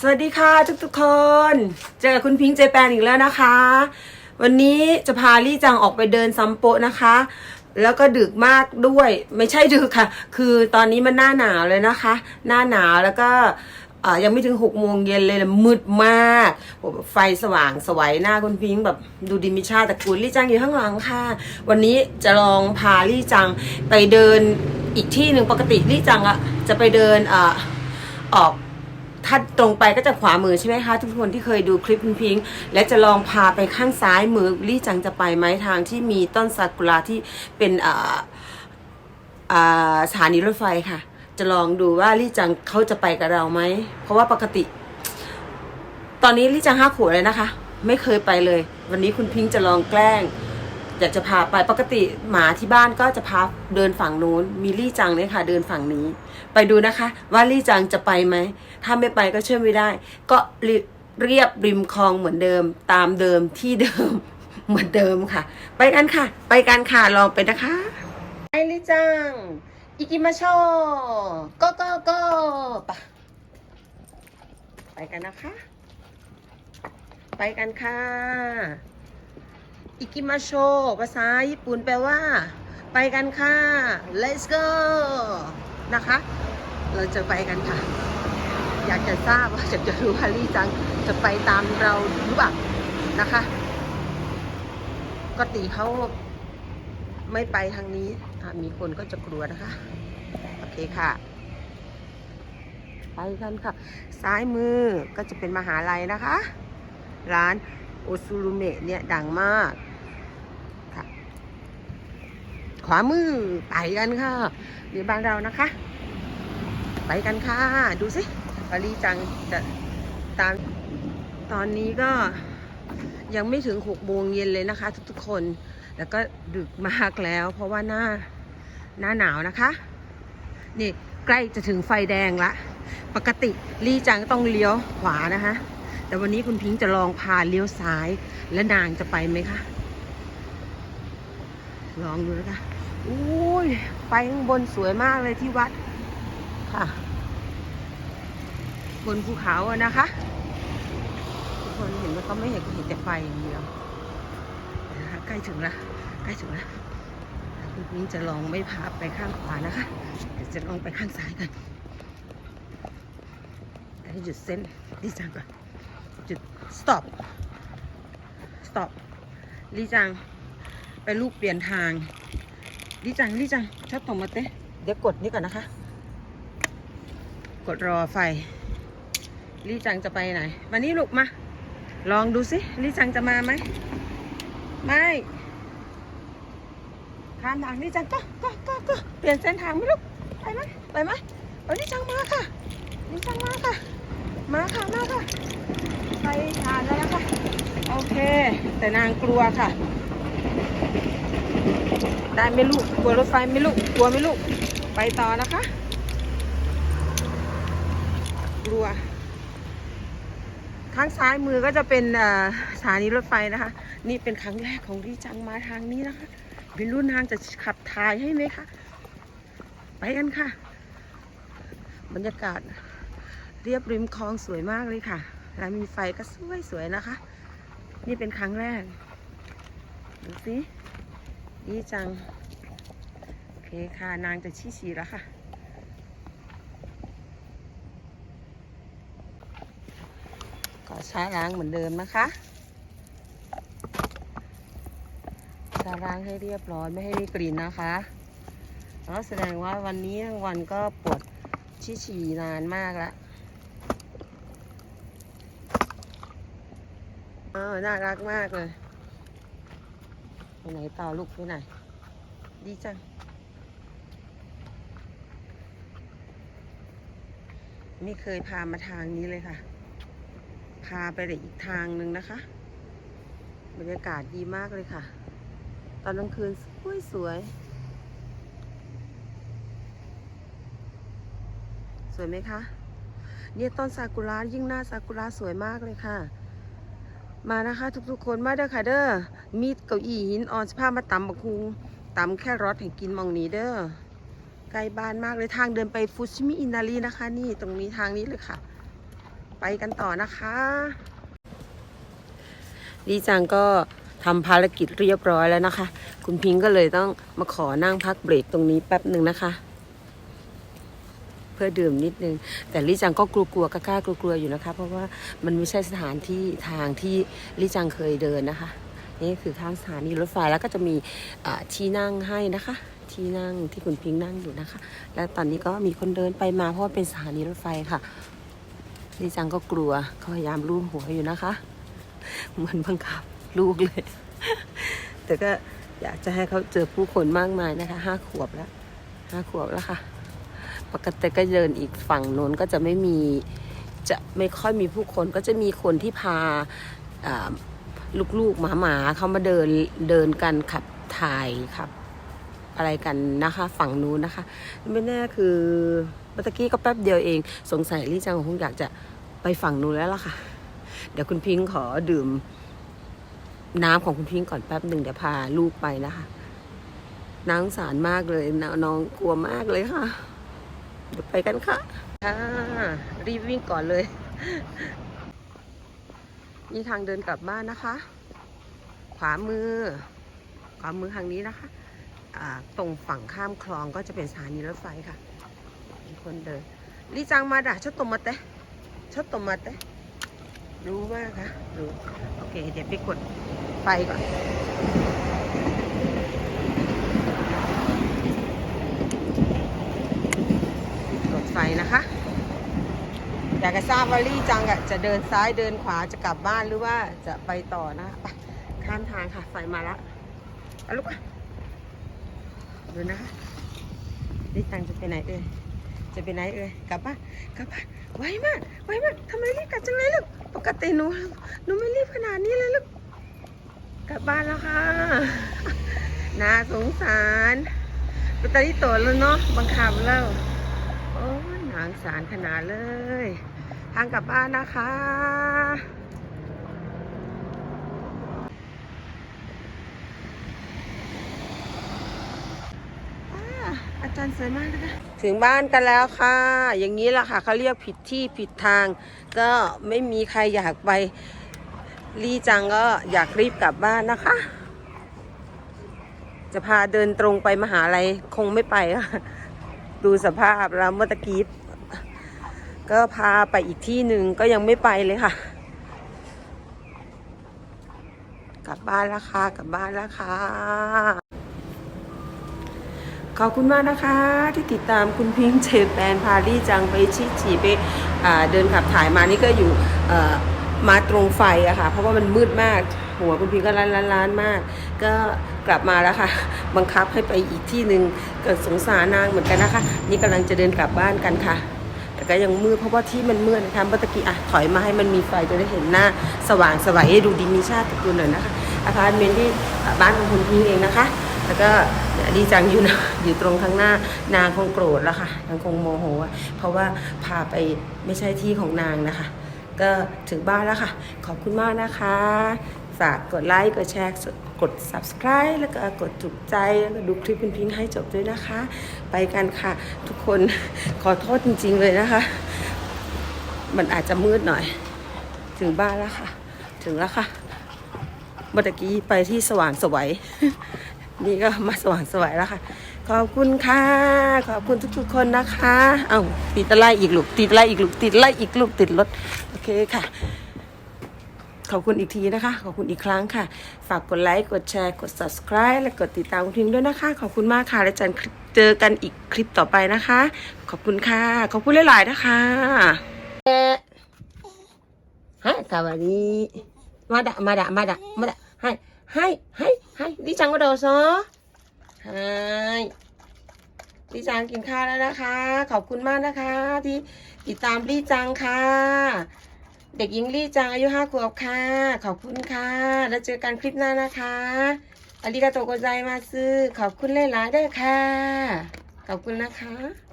สวัสดีค่ะทุกทุกๆคน เจอกับคุณพิงค์เจแปนอีกแล้วนะคะ วันนี้จะพาลี่จังออกไปเดินซัมโปะนะคะ แล้วก็ดึกมากด้วย ไม่ใช่ดึกค่ะ คือตอนนี้มันหน้าหนาวเลยนะคะ หน้าหนาวแล้วก็ยังไม่ถึงหกโมงเย็นเลยมืดมากไฟสว่างสวยหน้าคุณพิงค์แบบดูดิมิชาแตระกูลลี่จังอยู่ข้างหลังค่ะ วันนี้จะลองพาลี่จังไปเดินอีกที่หนึ่งปกติลี่จังอะจะไปเดินอออก ถ้าตรงไปก็จะขวามือใช่ไหมคะ ทุกคนที่เคยดูคลิปคุณพิงค์และจะลองพาไปข้างซ้ายมือลี่จังจะไปไหมทางที่มีต้นซากุระที่เป็นสถานีรถไฟค่ะ จะลองดูว่าลี่จังเขาจะไปกับเราไหม เพราะว่าปกติ ตอนนี้ลี่จังห้าขวบเลยนะคะ ไม่เคยไปเลย วันนี้คุณพิงค์จะลองแกล้ง อยากจะพาไปปกติหมาที่บ้านก็จะพาเดินฝั่งนู้นมีลี่จังเนี่ยค่ะ เดินฝั่งนี้ ไปดูนะคะ ว่าลี่จังจะไปไหมถ้าไม่ไปก็เชื่อไม่ได้ ก็เรีเรียบริมคลองเหมือนเดิม ตามเดิมที่เดิมเหมือนเดิมค่ะ ไปกันค่ะ ไปกันค่ะลองไปนะคะไปลี่จังอิกิมาโชก็ก็ก็ปะไปกันนะคะ ไปกันค่ะ อิกิมาโช ภาษาญี่ปุ่นแปลว่า ไปกันค่ะ let's go นะคะ เราจะไปกันค่ะ อยากจะทราบว่าจะจะรู้ว่าลี่จัง จะไปตามเราหรือเปล่านะคะปกติเขาไม่ไปทางนี้ มีคนก็จะกลัวนะคะ โอเคค่ะ ไปกันค่ะ ซ้ายมือก็จะเป็นมหาลัยนะคะ ร้านโอซูรุเมะเนี่ยดังมาก ค่ะ ขวามือไปกันค่ะหรือบ้านเรานะคะ ไปกันค่ะ ดูสิปารีจังจะตามตอนนี้ก็ยังไม่ถึงหกโมงเย็นเลยนะคะ ทุกๆคน แล้วก็ดึกมากแล้ว เพราะว่าหน้าหน้าหนาวนะคะ นี่ใกล้จะถึงไฟแดงละ ปกติลีจังต้องเลี้ยวขวานะคะ แต่วันนี้คุณพิงค์จะลองพาเลี้ยวซ้าย และนางจะไปไหมคะ ลองดูนะคะ อุ้ยไปข้างบนสวยมากเลยที่วัดค่ะ บนภูเขาอะนะคะ ทุกคนเห็นไหมก็ไม่เห็นเห็นแต่ไฟอย่างเดียวนะคะใกล้ถึงละใกล้ถึงละคุณพิงค์จะลองไม่พาไปข้างขวานะคะเดี๋ยวจะลองไปข้างซ้ายกันให้หยุดเส้นดีจังก่อนจุด stop stop ลีจังไปลูกเปลี่ยนทาง ลีจังลีจังชอบตรงมาเต้เดี๋ยวกดนี้ก่อนนะคะ กดรอไฟลีจังจะไปไหน วันนี้ลูกมา ลองดูสิลีจังจะมาไหม ไม่ข้ามทางลีจังก็ก็ก็ก็เปลี่ยนเส้นทางไหมลูก ไปไหมไปไหมเอาลีจังมาค่ะลีจังมาค่ะ มาค่ะ มาค่ะ ไปผ่านแล้วนะคะโอเค แต่นางกลัวค่ะ ได้ไหม่ลูกกลัวรถไฟไหม่ลูกกลัวไหม่ลูก ไปต่อนะคะ กลัว ข้างซ้ายมือก็จะเป็นสถานีรถไฟนะคะ นี่เป็นครั้งแรกของดีจังมาทางนี้นะคะเป็นรุ่นทางจะขับถ่ายให้ไหมคะ ไปกันค่ะ บรรยากาศเรียบริมคลองสวยมากเลยค่ะ แล้วมีไฟก็สวยสวยๆนะคะ นี่เป็นครั้งแรก ดูสิ ดีจัง โอเคค่ะ นางจะชี้ฉีแล้วค่ะ ก็ใช้ล้างเหมือนเดิมนะคะจะล้างให้เรียบร้อยไม่ให้มีกลิ่นนะคะ แล้วแสดงว่าวันนี้ทั้งวันก็ปวดชี้ฉี่นานมากล้วเออน่ารักมากเลย ไปไหนต่อลูกไปไหน ดีจัง ไม่เคยพามาทางนี้เลยค่ะ พาไปอีกทางหนึ่งนะคะ บรรยากาศดีมากเลยค่ะ ตอนกลางคืนสวยสวย สวยไหมคะ เนี่ยต้นซากุระยิ่งหน้าซากุระสวยมากเลยค่ะ มานะคะ ทุกๆคนมาเด้อค่ะเด้อ มีเก้าอี้หินอ่อนสภาพมาตำบักคุงตำแค่รสให้กินมองนี้เด้อใกล้บ้านมากเลยทางเดินไปฟุชิมิอินารีนะคะ นี่ตรงนี้ทางนี้เลยค่ะ ไปกันต่อนะคะลีจังก็ทำภารกิจเรียบร้อยแล้วนะคะ คุณพิงก็เลยต้องมาขอนั่งพักเบรกตรงนี้แป๊บหนึ่งนะคะ เพื่อดื่มนิดนึง แต่ลิจังก็กลัวๆกล้ากลัวๆอยู่นะคะ เพราะว่ามันไม่ใช่สถานที่ทางที่ลิจังเคยเดินนะคะ นี่คือข้างสถานีรถไฟแล้วก็จะมีที่นั่งให้นะคะ ที่นั่งที่คุณพิงค์นั่งอยู่นะคะ และตอนนี้ก็มีคนเดินไปมาเพราะเป็นสถานีรถไฟค่ะลิจังก็กลัวก็พยายามลูบหัวอยู่นะคะ เหมือนบังคับลูกเลย แต่ก็อยากจะให้เขาเจอผู้คนมากมายนะคะห้าขวบแล้วห้าขวบแล้วค่ะ ปกติก็เดินอีกฝั่งโน้นก็จะไม่มีจะไม่ค่อยมีผู้คนก็จะมีคนที่พาอ่า ลูกๆหมาๆเขามาเดินเดินกันขับถ่ายขับ อะไรกันนะคะ ฝั่งนู้นนะคะ ไม่แน่คือเมื่อกี้ก็แป๊บเดียวเอง สงสัยลี่จังคงอยากจะไปฝั่งนู้นแล้วล่ะค่ะ เดี๋ยวคุณพิงค์ขอดื่ม น้ำของคุณพิงค์ก่อนแป๊บหนึ่งเดี๋ยวพาลูกไปนะคะน้าสงสารมากเลยนน้องกลัวมากเลยค่ะ เดี๋ยวไปกันค่ะค่ะรีบวิ่งก่อนเลย นี่ทางเดินกลับบ้านนะคะ ขวามือ ขวามือทางนี้นะคะะตรงฝั่งข้ามคลองก็จะเป็นสถานีรถไฟค่ะ มีคนเดินรีจังมาด่ะชดตมมาเตะชดตมมาเตะรู้มากค่ะรู้โอเค เดี๋ยวไปกดไฟก่อน รถไฟนะคะ อยากจะทราบว่าลี่จังอะจะเดินซ้ายเดินขวาจะกลับบ้านหรือว่าจะไปต่อนะไปข้ามทางค่ะไฟมาล้วเอาลูกอะดูนะคะลี่จังจะไปไหนเอ่ยจะไปไหนเอ่ยกลับบ้านกลับบ้านไวมากไวมากทำไมรีบกลับจังเลยลูกปกติหนูหนูไม่รีบขนาดนี้เลยลูกกลับบ้านแล้วค่ะน่าสงสารเป็นตาที่โตแล้วเนาะบังคับแล้วโอ้ยหนางสารขนาดเลย ทางกลับบ้านนะคะ อาจารย์สวยมากนะคะถึงบ้านกันแล้วค่ะ อย่างนี้แหละค่ะเขาเรียกผิดที่ผิดทาง ก็ไม่มีใครอยากไปลีจังก็อยากรีบกลับบ้านนะคะ จะพาเดินตรงไปมหาลัยคงไม่ไปดูสภาพแล้วเมื่อตะกี้ ก็พาไปอีกที่หนึ่งก็ยังไม่ไปเลยค่ะ กลับบ้านแล้วค่ะกลับบ้านแล้วค่ะขอบคุณมากนะคะที่ติดตามคุณพิงค์เจแปนพาลี่จังไปชิจีไปเดินขับถ่ายมานี่ก็อยู่มาตรงไฟอะค่ะ เพราะว่ามันมืดมาก หัวคุณพิงค์ก็ล้านล้านล้านมาก ก็กลับมาแล้วค่ะ บังคับให้ไปอีกที่หนึ่งเกิดสงสารนางเหมือนกันนะคะ นี่กำลังจะเดินกลับบ้านกันค่ะ แต่ก็ยังมืดเพราะว่าที่มันมืดนะคะเมื่อตะกี้อะถอยมาให้มันมีไฟจะได้เห็นหน้าสว่างสวัยให้ดูดีมีชาติตระกูลหน่อยนะคะอาพาร์ตเมนต์ที่บ้านของคุณพิงค์เองนะคะ แล้วก็ดีจังอยู่นะอยู่ตรงข้างหน้านางคงโกรธแล้วค่ะนางคงโมโหเพราะว่าพาไปไม่ใช่ที่ของนางนะคะ ก็ถึงบ้านแล้วค่ะ ขอบคุณมากนะคะ ฝากกดไลค์ กดแชร์ กด subscribe แล้วก็กดถูกใจ แล้วก็ดูคลิปพินพิงให้จบด้วยนะคะ ไปกันค่ะ ทุกคนขอโทษจริง ๆ เลยนะคะ มันอาจจะมืดหน่อย ถึงบ้านแล้วค่ะ ถึงแล้วค่ะ เมื่อกี้ไปที่สว่างสวัย นี่ก็มาสว่างสวัยแล้วค่ะ ขอบคุณค่ะ ขอบคุณทุกๆคนนะคะ เอ้าติดอะไรอีกลูก ติดอะไรอีกลูก ติดอะไรอีกลูก ติดรถ โอเคค่ะ ขอบคุณอีกทีนะคะ ขอบคุณอีกครั้งค่ะ ฝากกดไลค์ กดแชร์ กด subscribe และกดติดตามคุณพิมพ์ด้วยนะคะ ขอบคุณมากค่ะ แล้วจันเจอกันอีกคลิปต่อไปนะคะ ขอบคุณค่ะ ขอบคุณหลายๆนะคะฮะสวัสดีมาดะมาดะมาดะมาดะให้ให้ให้ให้ดิจังก็โดโซให้ดิจังกินข้าวแล้วนะคะ ขอบคุณมากนะคะ ที่ติดตามดิจังค่ะ เด็กหญิงลี่จังอายุห้าขวบค่ะ ขอบคุณค่ะ แล้วเจอกันคลิปหน้านะคะอาริกาโตโกไซมาซึขอบคุณหลายๆด้วยค่ะ ขอบคุณนะคะ